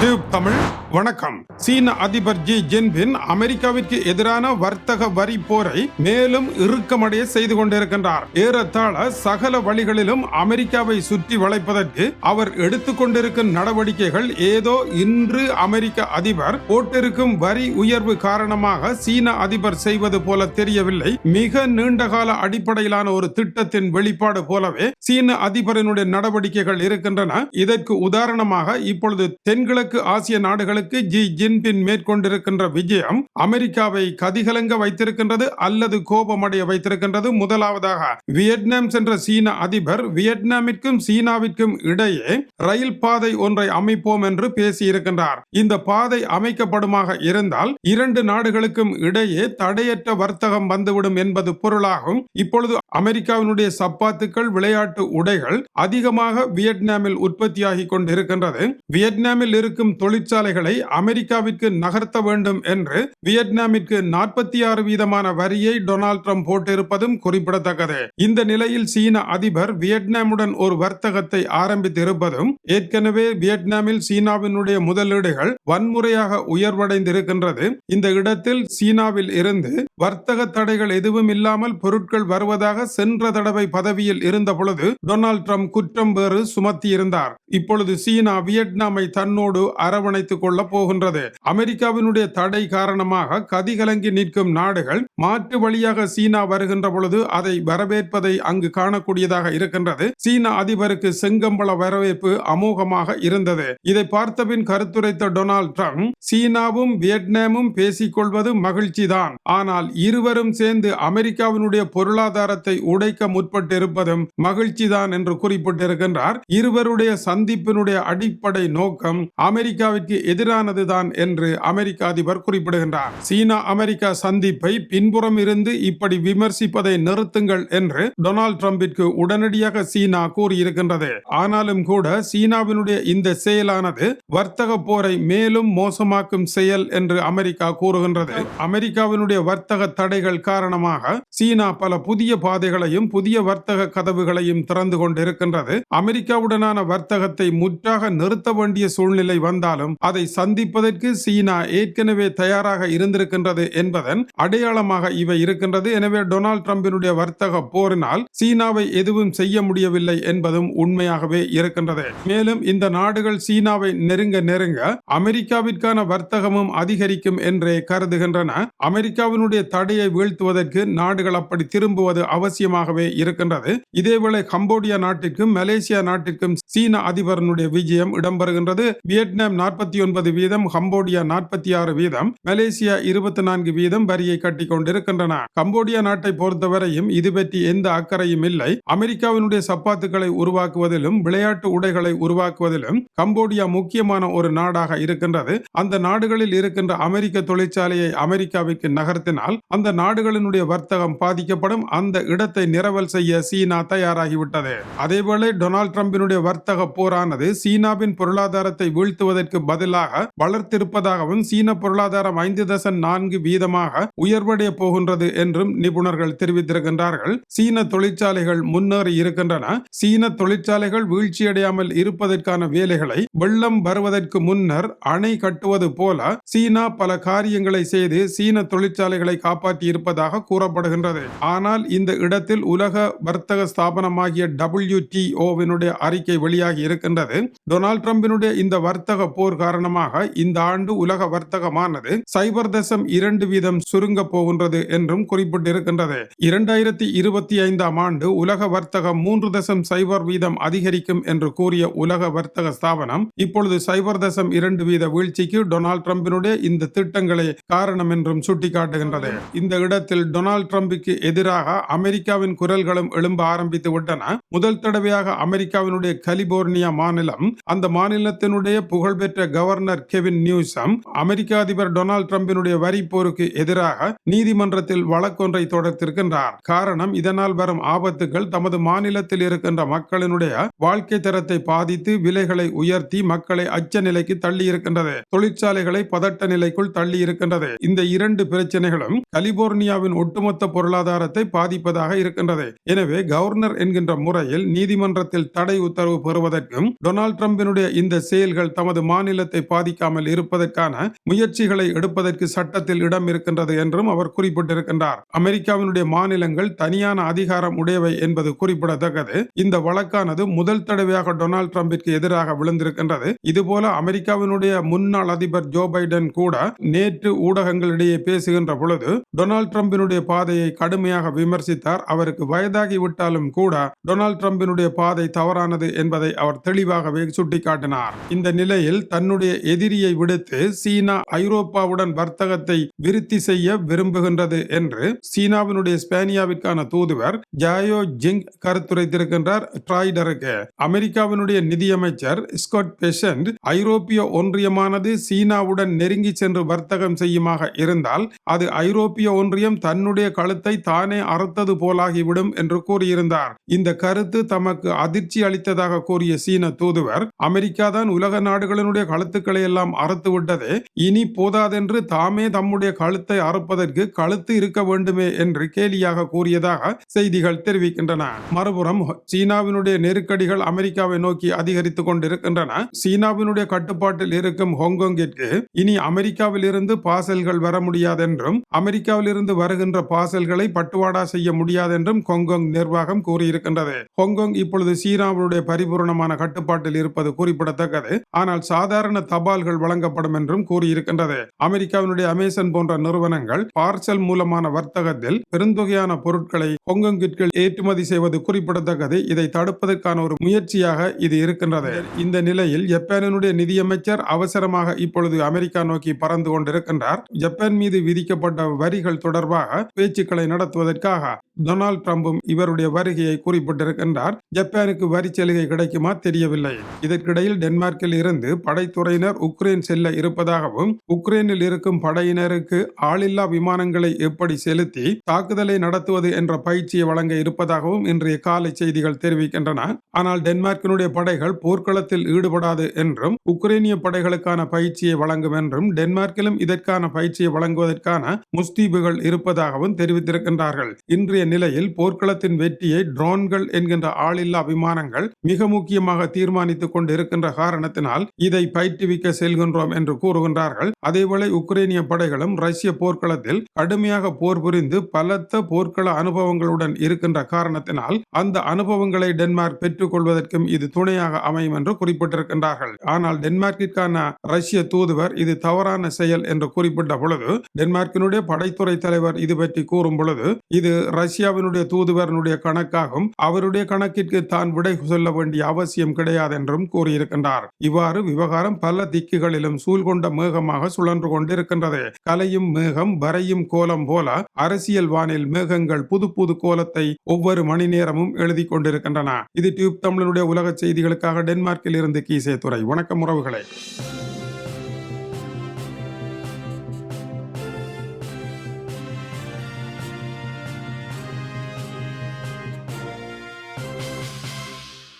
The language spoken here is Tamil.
டியூப் தமிழ். வணக்கம். சீன அதிபர் ஜி ஜின்பின் அமெரிக்காவிற்கு எதிரான வர்த்தக வரி போரை மேலும் இறுக்கமடைய செய்து கொண்டிருக்கின்றார். ஏறத்தாழ சகல வழிகளிலும் அமெரிக்காவை சுற்றி வளைப்பதற்கு அவர் எடுத்துக்கொண்டிருக்கும் நடவடிக்கைகள் ஏதோ இன்று அமெரிக்க அதிபர் போட்டிருக்கும் வரி உயர்வு காரணமாக சீன அதிபர் செய்வது போல தெரியவில்லை. மிக நீண்டகால அடிப்படையிலான ஒரு திட்டத்தின் வெளிப்பாடு போலவே சீன அதிபரினுடைய நடவடிக்கைகள் இருக்கின்றன. இதற்கு உதாரணமாக இப்பொழுது தென்கிழக்கு ஆசிய நாடுகளில் நாடுகளுக்கு ஜி ஜின்பின் மேற்கொண்டிருக்கின்ற விஜயம் அமெரிக்காவை கதிகலங்க வைத்திருக்கின்றது அல்லது கோபமடைய வைத்திருக்கின்றது. முதலாவதாக வியட்நாம் சென்ற சீன அதிபர் வியட்நாமிற்கும் சீனாவிற்கும் இடையே ரயில் பாதை ஒன்றை அமைப்போம் என்று பேசியிருக்கின்றார். இந்த பாதை அமைக்கப்படுமாக இருந்தால் இரண்டு நாடுகளுக்கும் இடையே தடையற்ற வர்த்தகம் வந்துவிடும் என்பது பொருளாகும். இப்பொழுது அமெரிக்காவினுடைய சப்பாத்துக்கள் விளையாட்டு உடைகள் அதிகமாக வியட்நாமில் உற்பத்தியாகி கொண்டிருக்கின்றது. வியட்நாமில் இருக்கும் தொழிற்சாலைகளை அமெரிக்காவிற்கு நகர்த்த வேண்டும் என்று வியட்நாமிற்கு நாற்பத்தி ஆறு வீதமான வரியை டொனால்ட் ட்ரம்ப் போட்டிருப்பதும் குறிப்பிடத்தக்கது. இந்த நிலையில் சீன அதிபர் வியட்நாமுடன் ஒரு வர்த்தகத்தை ஆரம்பித்திருப்பதும் ஏற்கனவே வியட்நாமில் சீனாவினுடைய முதலீடுகள் வன்முறையாக உயர்வடைந்திருக்கின்றது. இந்த இடத்தில் சீனாவில் இருந்து வர்த்தக தடைகள் எதுவும் இல்லாமல் பொருட்கள் வருவதாக சென்ற தடவை பதவியில் இருந்த பொழுது டொனால்ட் ட்ரம்ப் குற்றம் வேறு சுமத்தியிருந்தார். இப்பொழுது சீனா வியட்நாமை தன்னோடு அரவணைத்துக் கொள்ள போகின்றது. அமெரிக்காவினுடைய தடை காரணமாக கதிகலங்கி நிற்கும் நாடுகள் மாற்று வழியாக சீனா வருகின்ற பொழுது அதை வரவேற்பதை அங்கு காணக்கூடியதாக இருக்கின்றது. சீன அதிபருக்கு செங்கம்பள வரவேற்பு அமோகமாக இருந்தது. இதை பார்த்தபின் கருத்துரைத்த டொனால்ட் ட்ரம்ப் சீனாவும் வியட்நாமும் பேசிக்கொள்வது மகிழ்ச்சிதான். ஆனால் இருவரும் சேர்ந்து அமெரிக்காவினுடைய பொருளாதாரத்தை உடைக்க முற்பட்டிருப்பதும் மகிழ்ச்சிதான் என்று குறிப்பிட்டிருக்கின்றார். இருவருடைய சந்திப்பினுடைய அடிப்படை நோக்கம் அமெரிக்காவிற்கு எதிர் எதிரானதுதான் என்று அமெரிக்க அதிபர் குறிப்பிடுகின்றார். சீனா அமெரிக்கா சந்திப்பை பின்புறம் இருந்து இப்படி விமர்சிப்பதை நிறுத்துங்கள் என்று டொனால்ட் ட்ரம்பிற்கு உடனடியாக சீனா கூறியிருக்கின்றது. ஆனாலும் கூட சீனாவினுடைய இந்த செயலானது வர்த்தக போரை மேலும் மோசமாக்கும் செயல் என்று அமெரிக்கா கூறுகின்றது. அமெரிக்காவினுடைய வர்த்தக தடைகள் காரணமாக சீனா பல புதிய பாதைகளையும் புதிய வர்த்தக கதவுகளையும் திறந்து கொண்டிருக்கின்றது. அமெரிக்காவுடனான வர்த்தகத்தை முற்றாக நிறுத்த வேண்டிய சூழ்நிலை வந்தாலும் அதை சந்திப்பதற்கு சீனா ஏற்கனவே தயாராக இருந்திருக்கின்றது என்பதன் அடையாளமாக இவை இருக்கின்றது. எனவே டொனால்ட் ட்ரம்பினுடைய வர்த்தக போரினால் சீனாவை எதுவும் செய்ய முடியவில்லை என்பதும் உண்மையாகவே இருக்கின்றது. மேலும் இந்த நாடுகள் சீனாவை நெருங்க நெருங்க அமெரிக்காவிற்கான வர்த்தகமும் அதிகரிக்கும் என்றே கருதுகின்றன. அமெரிக்காவினுடைய தடையை வீழ்த்துவதற்கு நாடுகள் அப்படி திரும்புவது அவசியமாகவே இருக்கின்றது. இதேவேளை கம்போடியா நாட்டிற்கும் மலேசியா நாட்டிற்கும் சீன அதிபரனுடைய விஜயம் இடம்பெறுகின்றது. வியட்நாம் நாற்பத்தி ஒன்பது முப்பது வீதம் கம்போடியா நாற்பத்தி ஆறு வீதம் மலேசியா இருபத்தி நான்கு வீதம் வரியை கட்டி கொண்டிருக்கின்றன. கம்போடியா நாட்டை பொறுத்தவரையும் இது பற்றி எந்த அக்கறையும் இல்லை. அமெரிக்காவினுடைய சப்பாத்துக்களை உருவாக்குவதிலும் விளையாட்டு உடைகளை உருவாக்குவதிலும் கம்போடியா முக்கியமான ஒரு நாடாக இருக்கின்றது. அந்த நாடுகளில் இருக்கின்ற அமெரிக்க தொழிற்சாலையை அமெரிக்காவிற்கு நகர்த்தினால் அந்த நாடுகளினுடைய வர்த்தகம் பாதிக்கப்படும். அந்த இடத்தை நிரவல் செய்ய சீனா தயாராகிவிட்டது. அதேவேளை டொனால்ட் ட்ரம்பினுடைய வர்த்தக போரானது சீனாவின் பொருளாதாரத்தை வீழ்த்துவதற்கு பதிலாக வளர்த்திருப்பதாகவும் சீன பொருளாதாரம் ஐந்து தசம் நான்கு வீதமாக உயர்வடைய போகின்றது என்றும் நிபுணர்கள் தெரிவித்திருக்கின்றார்கள். சீன தொழிற்சாலைகள் முன்னேறி இருக்கின்றன. சீன தொழிற்சாலைகள் வீழ்ச்சியடையாமல் இருப்பதற்கான வேலைகளை வெள்ளம் வருவதற்கு முன்னர் அணை கட்டுவது போல சீனா பல காரியங்களை செய்து சீன தொழிற்சாலைகளை காப்பாற்றி இருப்பதாக கூறப்படுகின்றது. ஆனால் இந்த இடத்தில் உலக வர்த்தக ஸ்தாபனமாகிய டபிள்யூடிஓவினுடைய அறிக்கை வெளியாகி இருக்கின்றது. டொனால்ட் ட்ரம்பினுடைய இந்த வர்த்தக போர் காரணமாக இந்த ஆண்டு உலக வர்த்தகமானது சைபர் தசம் இரண்டு வீதம் சுருங்க போகின்றது என்றும் குறிப்பிட்டிருக்கின்றது. இரண்டாயிரத்தி இருபத்தி ஐந்தாம் ஆண்டு உலக வர்த்தகம் மூன்று தசம் சைபர் வீதம் அதிகரிக்கும் என்று கூறிய உலக வர்த்தக ஸ்தாபனம் இப்பொழுது சைபர் தசம் இரண்டு வீத வீழ்ச்சிக்கு டொனால்ட் ட்ரம்பினுடைய இந்த திட்டங்களே காரணம் என்றும் சுட்டிக்காட்டுகின்றது. இந்த இடத்தில் டொனால்ட் ட்ரம்புக்கு எதிராக அமெரிக்காவின் குரல்களும் எழும்ப ஆரம்பித்து விட்டன. முதல் தடவையாக அமெரிக்காவினுடைய கலிபோர்னியா மாநிலம் அந்த மாநிலத்தினுடைய புகழ்பெற்ற கவர்னர் ஆளுநர் கெவின் நியூசம் அமெரிக்க அதிபர் டொனால்டு டிரம்பினுடைய வரி போருக்கு எதிராக நீதிமன்றத்தில் வழக்கொன்றை தொடர்த்திருக்கின்றார். காரணம் இதனால் வரும் ஆபத்துகள் தமது மாநிலத்தில் இருக்கின்ற மக்களினுடைய வாழ்க்கை தரத்தை பாதித்து விலைகளை உயர்த்தி மக்களை அச்ச நிலைக்கு தள்ளி இருக்கின்றது தொழிற்சாலைகளை பதட்ட நிலைக்குள் தள்ளி இருக்கின்றது இந்த இரண்டு பிரச்சனைகளும் கலிபோர்னியாவின் ஒட்டுமொத்த பொருளாதாரத்தை பாதிப்பதாக இருக்கின்றது. எனவே கவர்னர் என்கின்ற முறையில் நீதிமன்றத்தில் தடை உத்தரவு பெறுவதற்கும் டொனால்டு டிரம்பினுடைய இந்த செயல்கள் தமது மாநிலத்தை பாதிக்காமல் இருப்பதற்கான முயற்சிகளை எடுப்பதற்கு சட்டத்தில் இடம் இருக்கின்றது என்றும் அவர் குறிப்பிட்டிருக்கின்றார். அமெரிக்காவினுடைய மாநிலங்கள் தனியான அதிகாரம் உடையவை என்பது குறிப்பிடத்தக்கது. இந்த வழக்கானது முதல் தடவையாக டொனால்டு டிரம்பிற்கு எதிராக விழுந்திருக்கின்றது. இதுபோல அமெரிக்காவினுடைய முன்னாள் அதிபர் ஜோ பைடன் கூட நேற்று ஊடகங்களிடையே பேசுகின்ற பொழுது டொனால்டு டிரம்பினுடைய பாதையை கடுமையாக விமர்சித்தார். அவருக்கு வயதாகி விட்டாலும் கூட டொனால்டு டிரம்பினுடைய பாதை தவறானது என்பதை அவர் தெளிவாகவே சுட்டிக்காட்டினார். இந்த நிலையில் தன்னுடைய எதிரியை விடுத்து சீனா ஐரோப்பாவுடன் வர்த்தகத்தை விருத்தி செய்ய விரும்புகின்றது என்று சீனாவினுடைய ஸ்பேனியாவிற்கான தூதுவர் ஜாயோ ஜிங் கருத்துரைத்திருக்கின்றார் ட்ராய்டருக்கு அமெரிக்காவினுடைய நிதியமைச்சர் ஸ்காட் பெசன்ட் ஐரோப்பிய ஒன்றியமானது சீனாவுடன் நெருங்கி சென்று வர்த்தகம் செய்யுமாக இருந்தால் அது ஐரோப்பிய ஒன்றியம் தன்னுடைய கழுத்தை தானே அறுத்தது போலாகிவிடும் என்று கூறியிருந்தார். இந்த கருத்து தமக்கு அதிர்ச்சி அளித்ததாக கூறிய சீன தூதுவர் அமெரிக்கா தான் உலக நாடுகளினுடைய கழுத்துக்களை எல்லாம் அறுத்து விட்டது. இனி போதாதென்று தாமே தம்முடைய கழுத்தை அறுப்பதற்கு கழுத்து இருக்க வேண்டுமே என்று கேலியாக கூறியதாக செய்திகள் தெரிவிக்கின்றன. மறுபுறம் சீனாவினுடைய நெருக்கடிகள் அமெரிக்காவை நோக்கி அதிகரித்துக் கொண்டிருக்கின்றன. சீனாவினுடைய கட்டுப்பாட்டில் இருக்கும் ஹாங்காங்கிற்கு இனி அமெரிக்காவில் இருந்து பாசல்கள் வர முடியாதென்றும் அமெரிக்காவில் இருந்து வருகின்ற பாசல்களை பட்டுவாடா செய்ய முடியாதென்றும் ஹாங்காங் நிர்வாகம் கூறியிருக்கின்றது. ஹாங்காங் இப்பொழுது சீனாவுடைய பரிபூர்ணமான கட்டுப்பாட்டில் இருப்பது குறிப்பிடத்தக்கது. ஆனால் சாதாரண தபால் தபால்கள் வழங்கப்படும் என்றும் கூறியிருக்கின்றது. அமெரிக்காவினுடைய அமேசான் போன்ற நிறுவனங்கள் பார்சல் மூலமான வர்த்தகத்தில் பெருந்தொகையான பொருட்களை ஹாங்காங்கிற்கு ஏற்றுமதி செய்வது குறிப்பிடத்தக்கது. இதை தடுப்பதற்கான ஒரு முயற்சியாக இது இருக்கின்றது. இந்த நிலையில் ஜப்பானினுடைய நிதியமைச்சர் அவசரமாக இப்பொழுது அமெரிக்கா நோக்கி பறந்து கொண்டிருக்கின்றார். ஜப்பான் மீது விதிக்கப்பட்ட வரிகள் தொடர்பாக பேச்சுக்களை நடத்துவதற்காக டொனால்ட் டிரம்பும் இவருடைய வருகையை குறிப்பிட்டிருக்கின்றார். ஜப்பானுக்கு வரி சலுகை கிடைக்குமா? தெரியவில்லை. இதற்கிடையில் டென்மார்க்கில் இருந்து படைத்துறையினர் உக்ரைன் செல்ல இருப்பதாகவும் உக்ரைனில் இருக்கும் படையினருக்கு ஆளில்லா விமானங்களை எப்படி செலுத்தி தாக்குதலை நடத்துவது என்ற பயிற்சியை வழங்க இருப்பதாகவும் இன்றைய காலை செய்திகள் தெரிவிக்கின்றன. ஆனால் டென்மார்க்கினுடைய படைகள் போர்க்களத்தில் ஈடுபடாது என்றும் உக்ரைனிய படைகளுக்கான பயிற்சியை வழங்கும் என்றும் டென்மார்க்கிலும் இதற்கான பயிற்சியை வழங்குவதற்கான முஸ்தீபுகள் இருப்பதாகவும் தெரிவித்திருக்கின்றார்கள். இன்றைய நிலையில் போர்க்களத்தின் வெற்றியை ட்ரோன்கள் என்கின்ற ஆளில்லா விமானங்கள் மிக முக்கியமாக தீர்மானித்துக் கொண்டு இருக்கின்ற காரணத்தினால் இதை பயிற்றுவிக்க செல்கின்றோம் என்று கூறுகின்றார்கள். அதேவேளை உக்ரைனிய படைகளும் ரஷ்ய போர்க்களத்தில் கடுமையாக போர் புரிந்து பலத்த போர்க்கள அனுபவங்களுடன் இருக்கின்ற காரணத்தினால் அந்த அனுபவங்களை டென்மார்க் பெற்றுக் கொள்வதற்கும் இது துணையாக அமையும் என்று குறிப்பிட்டிருக்கின்றார்கள். ஆனால் டென்மார்க்கிற்கான ரஷ்ய தூதுவர் இது தவறான செயல் என்று குறிப்பிட்ட பொழுது டென்மார்க்கினுடைய படைத்துறை தலைவர் இது பற்றி கூறும் பொழுது இது ரஷ்யாவினுடைய தூதுவரனுடைய கணக்காகும் அவருடைய கணக்கிற்கு தான் விடை சொல்ல வேண்டிய அவசியம் கிடையாது என்றும் கூறியிருக்கின்றார். இவ்வாறு விவகாரம் பல திக்குகளிலும் சூழ்கொண்ட மேகமாக சுழன்று கொண்டிருக்கின்றது. கலையும் மேகம் வரையும் கோலம் போல அரசியல் வானில் மேகங்கள் புது புது கோலத்தை ஒவ்வொரு மணி நேரமும் எழுதி கொண்டிருக்கின்றன. இது டியூப் தமிழனுடைய உலக செய்திகளுக்காக டென்மார்க்கில் இருந்து கீசே துறை வணக்கம் உறவுகளை.